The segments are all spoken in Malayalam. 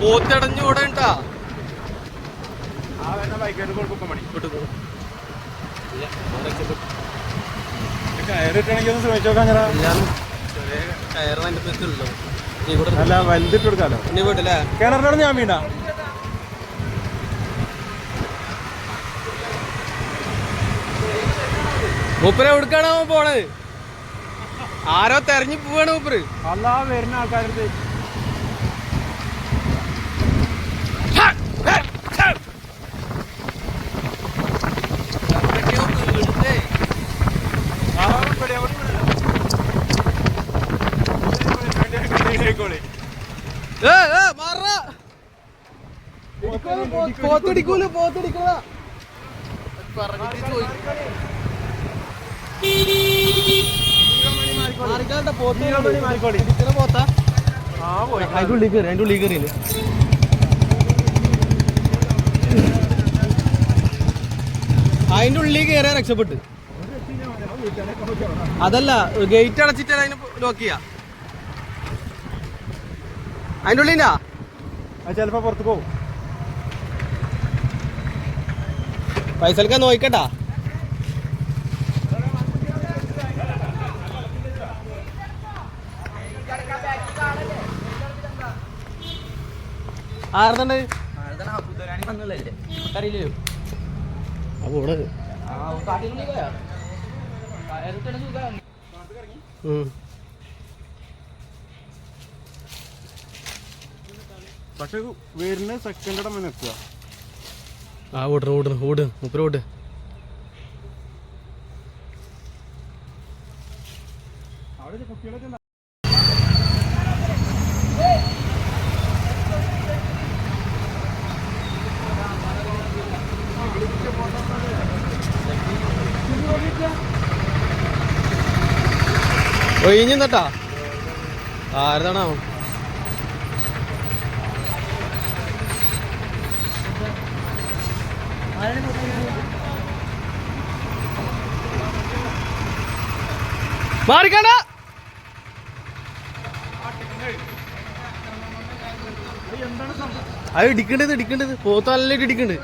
പോത്തടഞ്ഞു കൂടെ ഉണ്ടാ. അല്ല വലുതിട്ട് കൊടുക്കാലോ? നീ പോയിട്ടല്ലേ കിണറിനോട് ഞാൻ വീണ്ടാ മൂപ്പര് എവിടുക്കാണ് പോണത്? ആരോ തെരഞ്ഞു പോവാണ് മൂപ്പര്. അല്ലാ വരുന്ന ആൾക്കാരുടെ മാറടാ. പോത്തടിക്കൂല പോത്തടിക്കൂല പറഞ്ഞിട്ട് ചോദിക്കും പോത്ത്. പോത്താ ഉള്ളിൽ കയറി അതിന്റെ ഉള്ളിൽ കയറിയില്ല അതിന്റെ ഉള്ളിൽ കയറിയാ രക്ഷപ്പെട്ട്. അതല്ല ഗേറ്റ് അടച്ചിട്ട് അതിന് ലോക്ക് ചെയ്യാ. അതിന്റെ ഉള്ളിലാ അത് ചിലപ്പോ പുറത്ത് പോകും. പൈസൽക്ക നോക്കട്ടാ. ആർന്നുണ്ട് അറിയില്ലല്ലോ അപ്പൊ ഇവിടെ ഉം. പക്ഷെ വരുന്ന സെക്കൻഡ് ഇടം എത്തുക. ആ ഓടുന്നു ഓടുന്നു ഓട് മുപ്പര ഓട്. അവിടെ കുട്ടികളൊക്കെ ഒഴിഞ്ഞു മാറിക്കണ്ട. അത് ഇടിക്കേണ്ടത് ഇടിക്കേണ്ടത്. പോത്ത് നല്ല ഇടിക്കണ്ട്.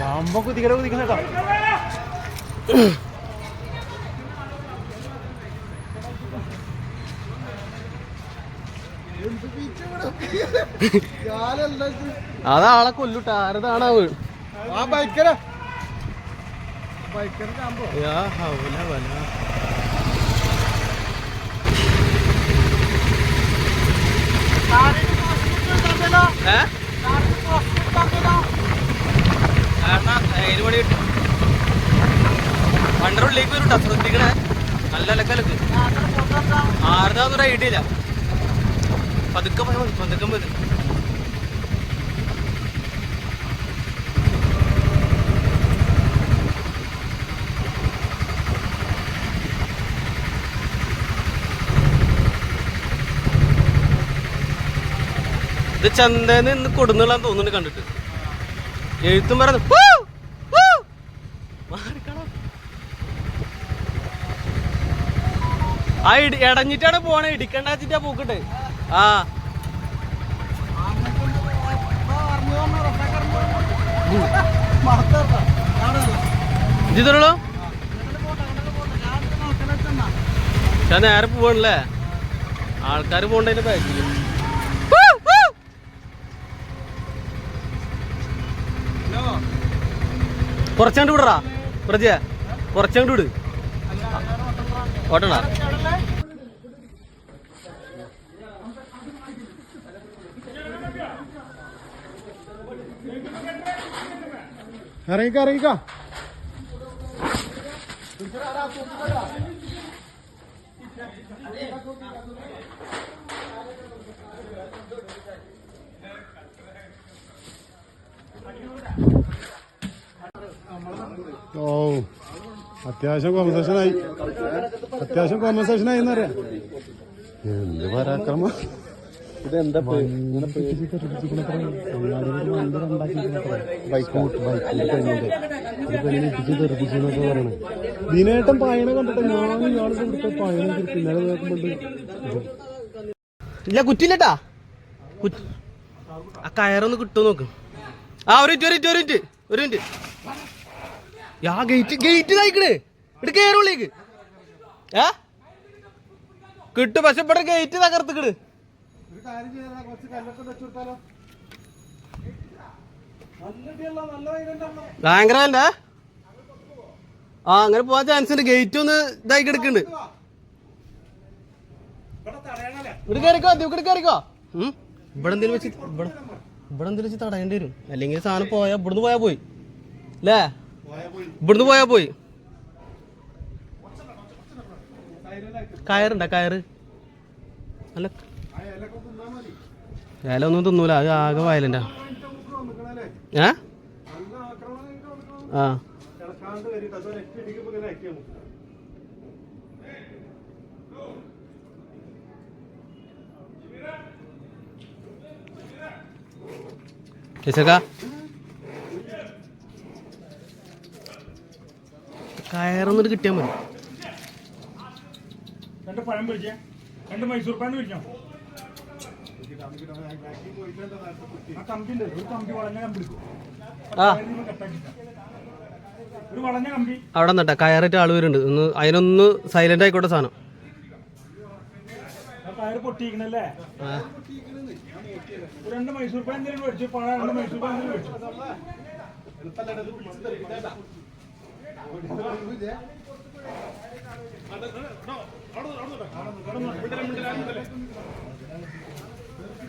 കുതിക്കണ കുതിക്കണ കുതിക്കുന്നേട്ടാ അതാളെ കൊല്ലുട്ട. ആരതാണാവ്? ആ ബൈക്കല ബൈക്കറിന്റെ ചാമ്പോ. യാ ഹൗല വല. വണ്ടറുള്ളിലേക്ക് വരും ശ്രദ്ധിക്കണേ. നല്ല അലക്കലക്ക്. ആരുതാന്നൊരു ഐഡിയ ഇല്ല. പതുക്കെ പോയാൽ മതി പതുക്കെ മതി ഇത് ചന്തേന്ന് ഇന്ന് കൊടുന്നുള്ള തോന്നുന്നുണ്ട് കണ്ടിട്ട്. എഴുത്തും പറഞ്ഞു. ആ ഇടി ഇടഞ്ഞിട്ടാണ് പോണേ. ഇടിക്കണ്ടാച്ചിട്ടാ പൂക്കട്ടെ ആ. ഇതുള്ളൂ ഞാൻ നേരെ കുറച്ചങ്ങോട്ട് വിടറാ പ്രജയ. കുറച്ചങ്ങോട്ട് വിട്. ഓട്ടണ ഇറങ്ങിക്ക ഇറങ്ങിക്ക ഓ അത്യാവശ്യം കോമ്പൻസേഷൻ ആയി അത്യാവശ്യം കോമ്പൻസേഷൻ ആയി എന്നറിയാം എന്ത് പരാക്രമം ഇതെന്താ ദിനേട്ടൻ പായണ കണ്ടിട്ട് ഞാൻ ഇയാൾ കണ്ടിട്ട് പായണ പിന്നാലെ നോക്കുമ്പോണ്ട് ഇല്ല കുറ്റില്ലട്ടാ കുറ്റി ആ കയറൊന്ന് കിട്ടുമോ നോക്ക്. ആ ഒരു മിനിറ്റ് ഒരു മിനിറ്റ് ഒരു മിനിറ്റ് ഒരു മിനിറ്റ്. യാ ഗേറ്റ് ഗേറ്റ് ഇതായിക്കണ്. ഇട്ട് കയറുള്ളിലേക്ക് ഏ? കിട്ടും പക്ഷെ ഇവിടെ ഗേറ്റ് തകർത്തിക്കണ് കാര്യം ചെയ്താ കുറച്ച് കല്ലൊക്കെ വെച്ചു കൊടുത്താലോ? നല്ല ഇടിയല്ല, നല്ല വൈകുണ്ടല്ലോ ഭയങ്കര അല്ലേ ആ അങ്ങനെ പോവാൻ ചാൻസ് ഉണ്ട്. ഗേറ്റ് ഒന്ന് ഇതായി കിടക്കുന്നുണ്ട് ഇവിടെ കയറിക്കോ ഇവിടെ കയറിക്കോ ഉം. ഇവിടെ എന്തെങ്കിലും വെച്ച് ഇവിടെ ഇവിടെ എന്തെങ്കിലും വെച്ച് തടയേണ്ടി വരും. അല്ലെങ്കിൽ സാധനം പോയാ ഇവിടുന്ന് പോയാ പോയി. അല്ലേ ഇവിടുന്ന് പോയാ പോയി. കയറുണ്ട കയറ്. അല്ല തിന്നാ ഒന്നും തിന്നൂല അത് ആകെ വയലന്റാ ഏ? ആ. കയറൊന്നിട്ട് കിട്ടിയാൽ മതി. രണ്ട് പഴം പിടിച്ചേ രണ്ട് മൈസൂർ പാൻ പിടിക്കാം അവിടെ നിന്നട്ടാ കയറിട്ട് ആൾ വരുന്നുണ്ട് ഒന്ന് അതിനൊന്ന് സൈലന്റ് ആയിക്കോട്ടെ സാധനം പൊട്ടിയിരിക്കണല്ലേ. ഒരു രണ്ട് മൈസൂർ പാൻ തന്നെ മേടിച്ചു പഴം രണ്ട് മൈസൂർ പാൻ മേടിച്ചു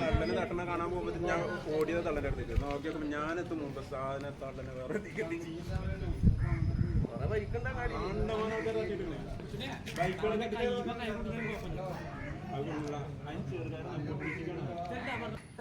തള്ളൽ തട്ടണ കാണാൻ പോകുമ്പോ ഞാൻ ഓടിയത് തള്ളന്റെ അടുത്തേക്ക് നോക്കിയപ്പോ ഞാനെത്തും മുമ്പ് സാധന തള്ളനെ വേറെ ബൈക്കുകളൊക്കെ